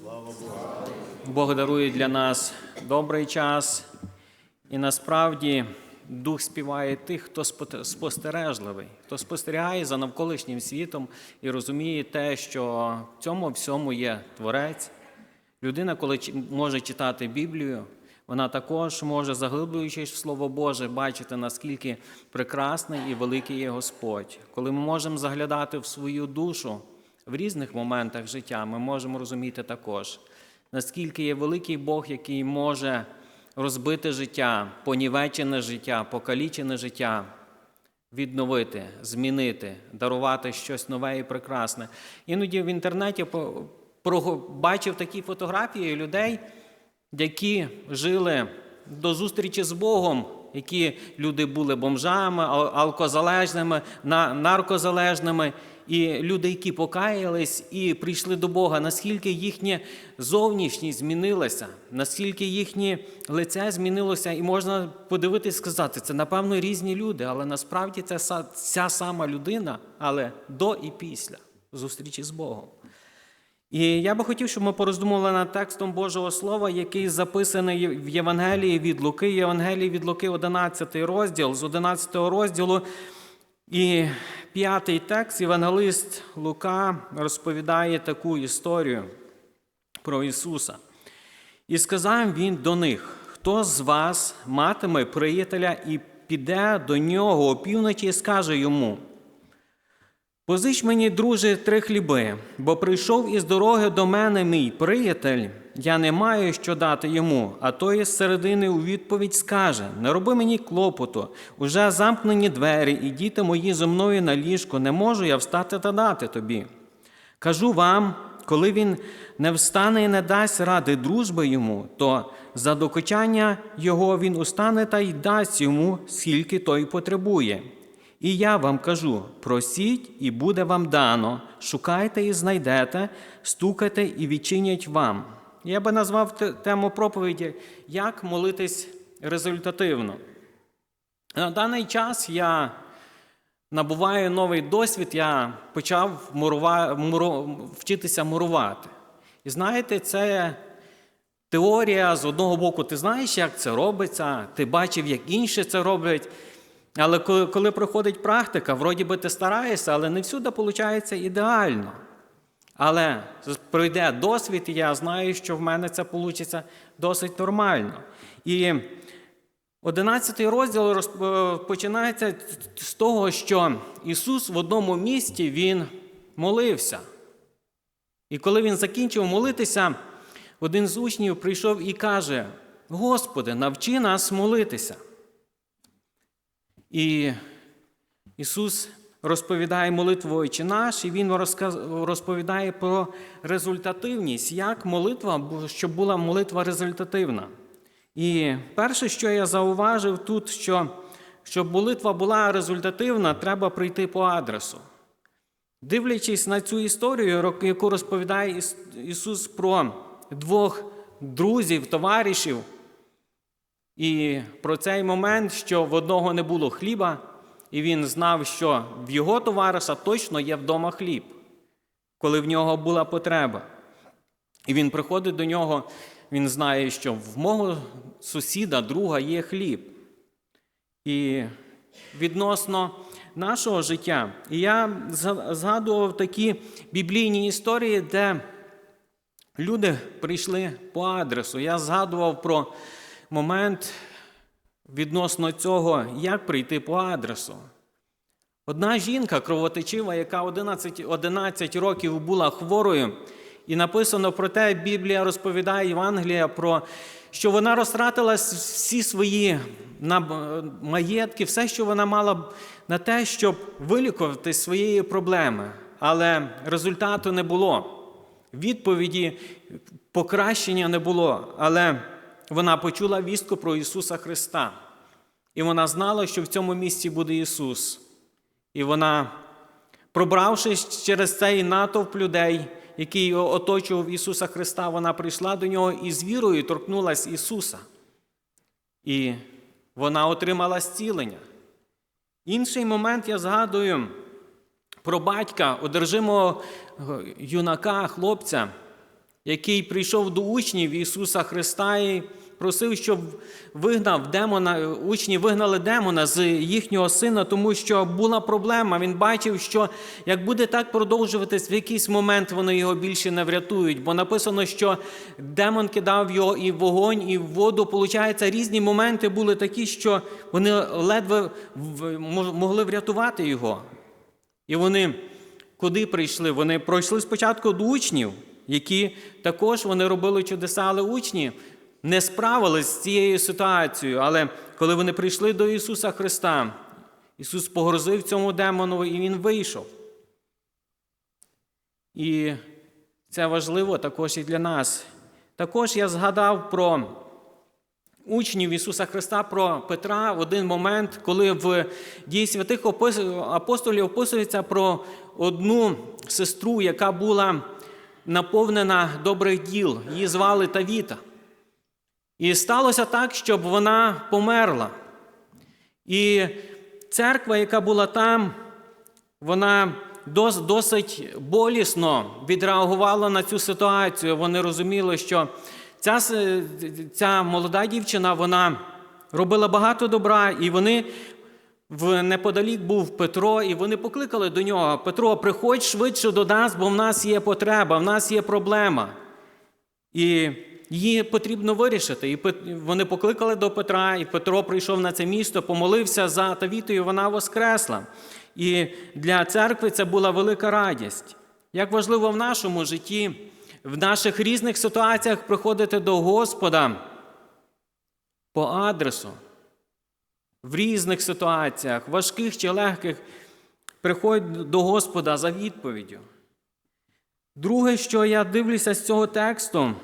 Слава Богу. Бог дарує для нас добрий час, і насправді Дух співає тих, хто спостережливий, хто спостерігає за навколишнім світом і розуміє те, що в цьому всьому є Творець. Людина, коли може читати Біблію, вона також може, заглиблюючись в Слово Боже, бачити, наскільки прекрасний і великий є Господь. Коли ми можемо заглядати в свою душу в різних моментах життя, ми можемо розуміти також, наскільки є великий Бог, який може розбити життя, понівечене життя, покалічене життя, відновити, змінити, дарувати щось нове і прекрасне. Іноді в інтернеті бачив такі фотографії людей, які жили до зустрічі з Богом, які люди були бомжами, алкозалежними, наркозалежними, і люди, які покаялись і прийшли до Бога, наскільки їхнє зовнішність змінилася, наскільки їхнє лице змінилося, і можна подивитись сказати, це напевно різні люди, але насправді це ця сама людина, але до і після зустрічі з Богом. І я би хотів, щоб ми пороздумували над текстом Божого Слова, який записаний в Євангелії від Луки, Євангелії від Луки, 11 розділ, з 11 розділу. І п'ятий текст, євангелист Лука розповідає таку історію про Ісуса. І сказав він до них: хто з вас матиме приятеля і піде до нього опівночі і скаже йому: Позич мені, друже, три хліби, бо прийшов із дороги до мене мій приятель, я не маю що дати йому, а той з середини у відповідь скаже: Не роби мені клопоту, уже замкнені двері, і діти мої зо мною на ліжко, не можу я встати та дати тобі. Кажу вам, коли він не встане і не дасть ради дружби йому, то за докучання його він устане та й дасть йому, скільки той потребує. І я вам кажу: просіть, і буде вам дано, шукайте і знайдете, стукайте і відчинять вам. Я би назвав тему проповіді Як молитись результативно. На даний час я набуваю новий досвід, я почав мурува, муру, вчитися мурувати. І знаєте, це теорія з одного боку, ти знаєш, як це робиться, ти бачив, як інші це роблять. Але коли, проходить практика, вроді би ти стараєшся, але не всюди виходить ідеально. Але пройде досвід, і я знаю, що в мене це вийде досить нормально. І 11 розділ е, починається з того, що Ісус в одному місті Він молився. І коли він закінчив молитися, один з учнів прийшов і каже: Господи, навчи нас молитися. І Ісус розповідає молитву «Отче наш, і Він розповідає про результативність, як молитва, щоб була молитва результативна. І перше, що я зауважив тут, що щоб молитва була результативна, треба прийти по адресу. Дивлячись на цю історію, яку розповідає Ісус про двох друзів, товаришів, і про цей момент, що в одного не було хліба, і він знав, що в його товариша точно є вдома хліб, коли в нього була потреба. І він приходить до нього, він знає, що в мого сусіда, друга є хліб. І відносно нашого життя. Я згадував такі біблійні історії, де люди прийшли по адресу. Я згадував про момент відносно цього, як прийти по адресу. Одна жінка кровотечива, яка 11, 11 років була хворою, і написано про те, Біблія розповідає Євангелія про що вона розтратила всі свої маєтки, все, що вона мала на те, щоб вилікувати своєї проблеми. Але результату не було. Відповіді покращення не було. Але вона почула вістку про Ісуса Христа. І вона знала, що в цьому місці буде Ісус. І вона, пробравшись через цей натовп людей, який оточував Ісуса Христа, вона прийшла до нього і з вірою торкнулась Ісуса. І вона отримала зцілення. Інший момент я згадую про батька, одержимого юнака, хлопця, який прийшов до учнів Ісуса Христа і просив, щоб вигнав демона, учні вигнали демона з їхнього сина, тому що була проблема. Він бачив, що як буде так продовжуватись, в якийсь момент вони його більше не врятують. Бо написано, що демон кидав його і в вогонь, і в воду. Получається, різні моменти були такі, що вони ледве могли врятувати його. І вони куди прийшли? Вони пройшли спочатку до учнів, які також вони робили чудеса, але учні не справились з цією ситуацією. Але коли вони прийшли до Ісуса Христа, Ісус погрозив цьому демону і Він вийшов. І це важливо також і для нас. Також я згадав про учнів Ісуса Христа про Петра в один момент, коли в дії святих апостолів описується про одну сестру, яка була наповнена добрих діл. Її звали Тавіта. І сталося так, щоб вона померла. І церква, яка була там, вона досить болісно відреагувала на цю ситуацію. Вони розуміли, що ця, ця молода дівчина вона робила багато добра, і вони в неподалік був Петро, і вони покликали до нього: Петро, приходь швидше до нас, бо в нас є потреба, в нас є проблема. І її потрібно вирішити. І вони покликали до Петра, і Петро прийшов на це місто, помолився за Тавітою, вона воскресла. І для церкви це була велика радість. Як важливо в нашому житті, в наших різних ситуаціях приходити до Господа по адресу, в різних ситуаціях, важких чи легких, приходь до Господа за відповіддю. Друге, що я дивлюся з цього тексту,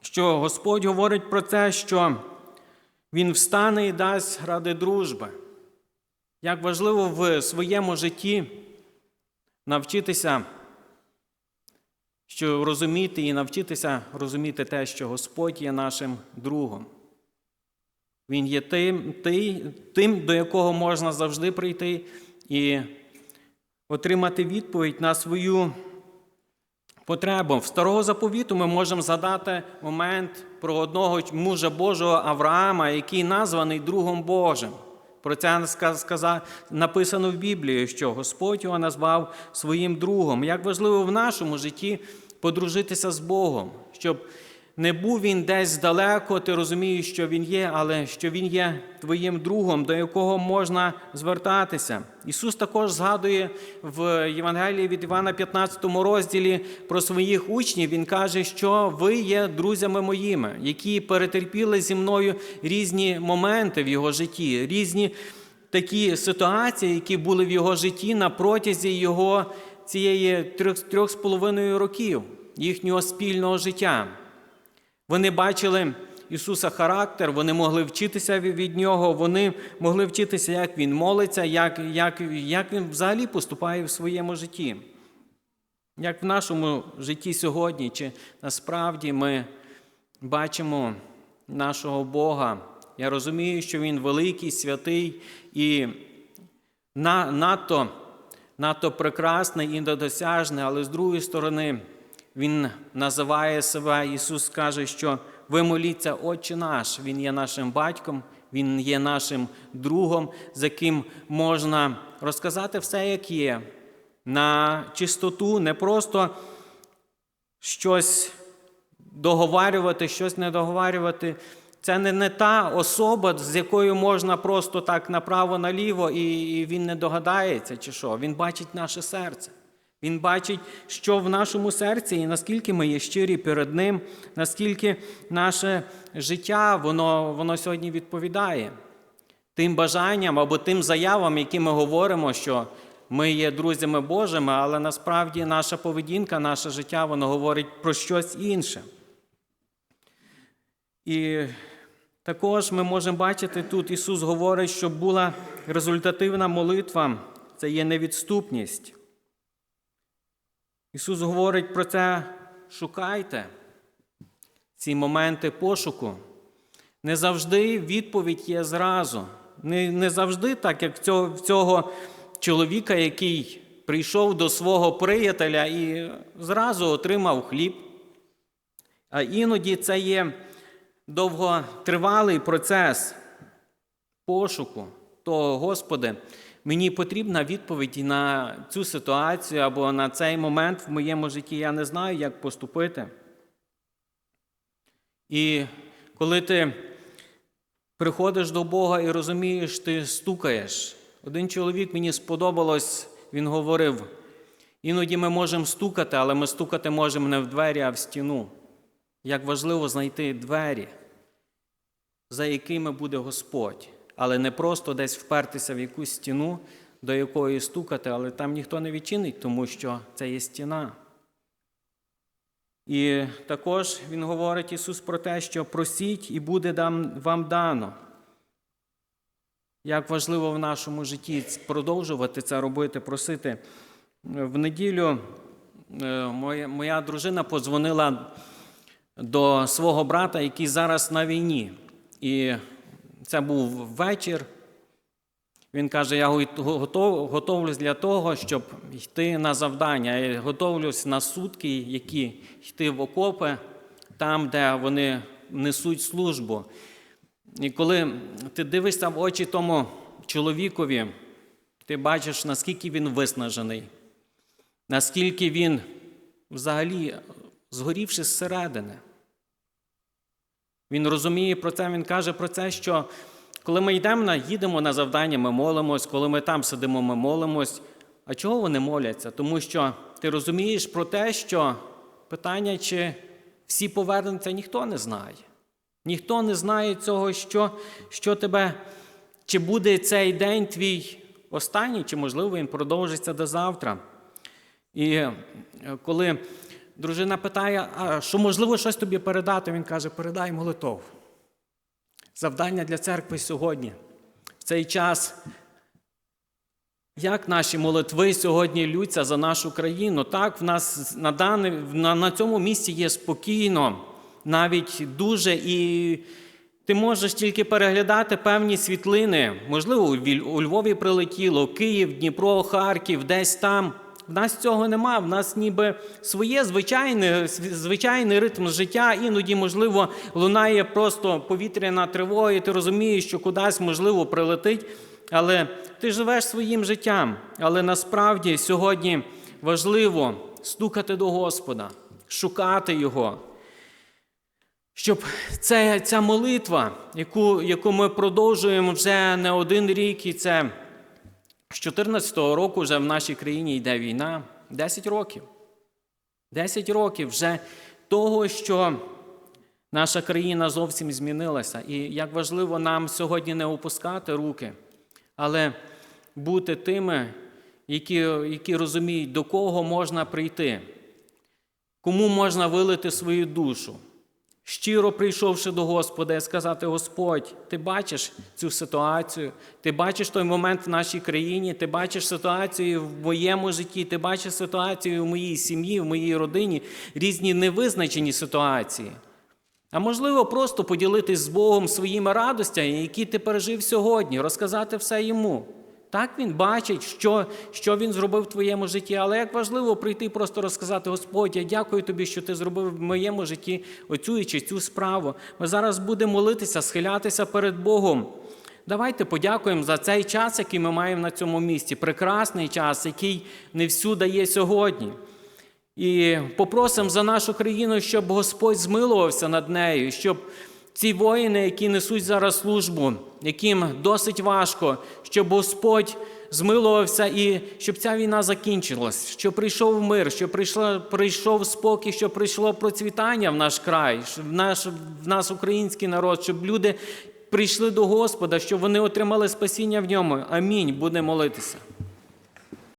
що Господь говорить про те, що Він встане і дасть ради дружби. Як важливо в своєму житті навчитися, що розуміти і навчитися розуміти те, що Господь є нашим другом. Він є тим, ти- тим, до якого можна завжди прийти і отримати відповідь на свою потребу. В старого заповіту ми можемо згадати момент про одного мужа Божого Авраама, який названий другом Божим. Про це написано в Біблії, що Господь його назвав своїм другом. Як важливо в нашому житті подружитися з Богом, щоб не був він десь здалеко, ти розумієш, що він є, але що він є твоїм другом, до якого можна звертатися. Ісус також згадує в Євангелії від Івана 15 розділі про своїх учнів. Він каже, що ви є друзями моїми, які перетерпіли зі мною різні моменти в його житті, різні такі ситуації, які були в його житті на протязі його цієї трьох, трьох з половиною років їхнього спільного життя. Вони бачили Ісуса характер, вони могли вчитися від- Нього, вони могли вчитися, як Він молиться, як, як, як Він взагалі поступає в своєму житті. Як в нашому житті сьогодні, чи насправді ми бачимо нашого Бога. Я розумію, що Він великий, святий і на, надто, надто прекрасний і недосяжний, але з другої сторони, Він називає себе, Ісус каже, що ви моліться, Отче наш, Він є нашим батьком, Він є нашим другом, з яким можна розказати все, як є, на чистоту, не просто щось договарювати, щось не договарювати. Це не, не та особа, з якою можна просто так направо-наліво, і, і він не догадається, чи що. Він бачить наше серце. Він бачить, що в нашому серці, і наскільки ми є щирі перед Ним, наскільки наше життя воно, воно сьогодні відповідає тим бажанням або тим заявам, які ми говоримо, що ми є друзями Божими, але насправді наша поведінка, наше життя, воно говорить про щось інше. І також ми можемо бачити тут, Ісус говорить, що була результативна молитва, це є невідступність. Ісус говорить про це, шукайте ці моменти пошуку. Не завжди відповідь є зразу. Не, не завжди так, як в цього, цього чоловіка, який прийшов до свого приятеля і зразу отримав хліб, А іноді це є довготривалий процес пошуку того, Господи, мені потрібна відповідь на цю ситуацію або на цей момент в моєму житті. Я не знаю, як поступити. І коли ти приходиш до Бога і розумієш, ти стукаєш. Один чоловік мені сподобалось, він говорив: іноді ми можемо стукати, але ми стукати можемо не в двері, а в стіну. Як важливо знайти двері, за якими буде Господь, але не просто десь впертися в якусь стіну, до якої стукати, але там ніхто не відчинить, тому що це є стіна. І також Він говорить Ісус про те, що просіть і буде вам дано. Як важливо в нашому житті продовжувати це робити, просити. В неділю е, моя, дружина подзвонила до свого брата, який зараз на війні. І це був вечір. Він каже: Я готов, готовлюсь для того, щоб йти на завдання. Я готовлюсь на сутки, які йти в окопи, там, де вони несуть службу. І коли ти дивишся в очі тому чоловікові, ти бачиш, наскільки він виснажений, наскільки він взагалі згорівши зсередини. Він розуміє про це, він каже про це, що коли ми йдемо на, їдемо на завдання, ми молимось, коли ми там сидимо, ми молимось. А чого вони моляться? Тому що ти розумієш про те, що питання, чи всі повернуться, ніхто не знає. Ніхто не знає цього, що, що тебе, чи буде цей день твій останній, чи, можливо, він продовжиться до завтра. І е, коли дружина питає, а що можливо щось тобі передати, він каже, передай молитов. Завдання для церкви сьогодні. В цей час, як наші молитви сьогодні лються за нашу країну, так в нас на, даний, на, на цьому місці є спокійно, навіть дуже, і ти можеш тільки переглядати певні світлини. Можливо, у Львові прилетіло, Київ, Дніпро, Харків, десь там. В нас цього нема, в нас ніби своє звичайне, звичайний ритм життя, іноді, можливо, лунає просто повітряна тривога, і ти розумієш, що кудись, можливо, прилетить, але ти живеш своїм життям. Але насправді сьогодні важливо стукати до Господа, шукати Його. Щоб це, ця молитва, яку, яку ми продовжуємо вже не один рік, і це з 2014 року вже в нашій країні йде війна. 10 років. 10 років вже того, що наша країна зовсім змінилася. І як важливо нам сьогодні не опускати руки, але бути тими, які, які розуміють, до кого можна прийти, кому можна вилити свою душу. Щиро прийшовши до Господа і сказати: Господь, ти бачиш цю ситуацію, ти бачиш той момент в нашій країні, ти бачиш ситуацію в моєму житті, ти бачиш ситуацію в моїй сім'ї, в моїй родині, різні невизначені ситуації. А можливо, просто поділитись з Богом своїми радостями, які ти пережив сьогодні, розказати все йому. Так він бачить, що, що він зробив в твоєму житті, але як важливо прийти просто розказати, Господь, я дякую тобі, що ти зробив в моєму житті оцю чи цю справу. Ми зараз будемо молитися, схилятися перед Богом. Давайте подякуємо за цей час, який ми маємо на цьому місці. Прекрасний час, який не всюди є сьогодні. І попросимо за нашу країну, щоб Господь змилувався над нею, щоб ці воїни, які несуть зараз службу, яким досить важко, щоб Господь змилувався і щоб ця війна закінчилась, щоб прийшов мир, щоб прийшло, прийшов спокій, щоб прийшло процвітання в наш край, в наш, в нас український народ, щоб люди прийшли до Господа, щоб вони отримали спасіння в ньому. Амінь. Будемо молитися.